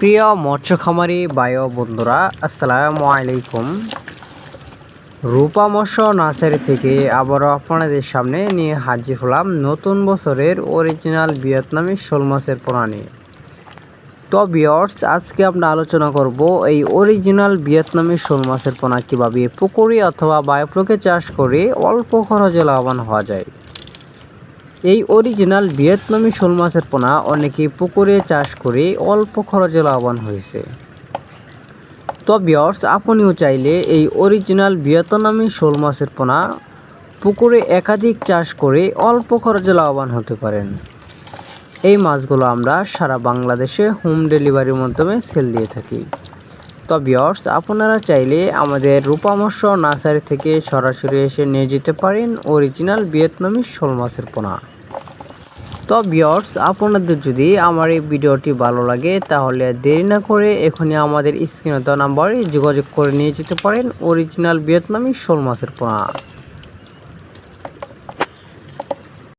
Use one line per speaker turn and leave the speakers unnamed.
প্রিয় মৎস্য খামারি বায়ু বন্ধুরা, আসসালামু আলাইকুম। রূপা মৎস্য নার্সারি থেকে আবারও আপনাদের সামনে নিয়ে হাজির হলাম নতুন বছরের অরিজিনাল ভিয়েতনামি শোল মাছের পোনা নিয়ে। তো বিয়ার্স আজকে আমরা আলোচনা করব এই অরিজিনাল ভিয়েতনামি শোল মাছের পোনা কীভাবে পুকুরি অথবা বায়োপ্লোকে চাষ করে অল্প খরচে লাভবান হওয়া যায়। এই অরিজিনাল ভিয়েতনামি শোল মাছের পোনা অনেকে পুকুরে চাষ করে অল্প খরচে লাভবান হয়েছে। তো বিয়ার্স আপনিও চাইলে এই অরিজিনাল ভিয়েতনামি শোল মাছের পোনা পুকুরে একাধিক চাষ করে অল্প খরচে লাভবান হতে পারেন। এই মাছগুলো আমরা সারা বাংলাদেশে হোম ডেলিভারির মাধ্যমে সেল দিয়ে থাকি। তো বিয়ার্স আপনারা চাইলে আমাদের রূপামর্শ নার্সারি থেকে সরাসরি এসে নিয়ে যেতে পারেন অরিজিনাল ভিয়েতনামি শোল মাছের পোনা। তো বিয়ার্স আপনাদের যদি আমার এই ভিডিওটি ভালো লাগে, তাহলে দেরি না করে এখনই আমাদের স্ক্রিনে দেওয়া নাম্বারে যোগাযোগ করে নিয়ে যেতে পারেন। অরিজিনাল ভিয়েতনামি শোল মাছের পোনা।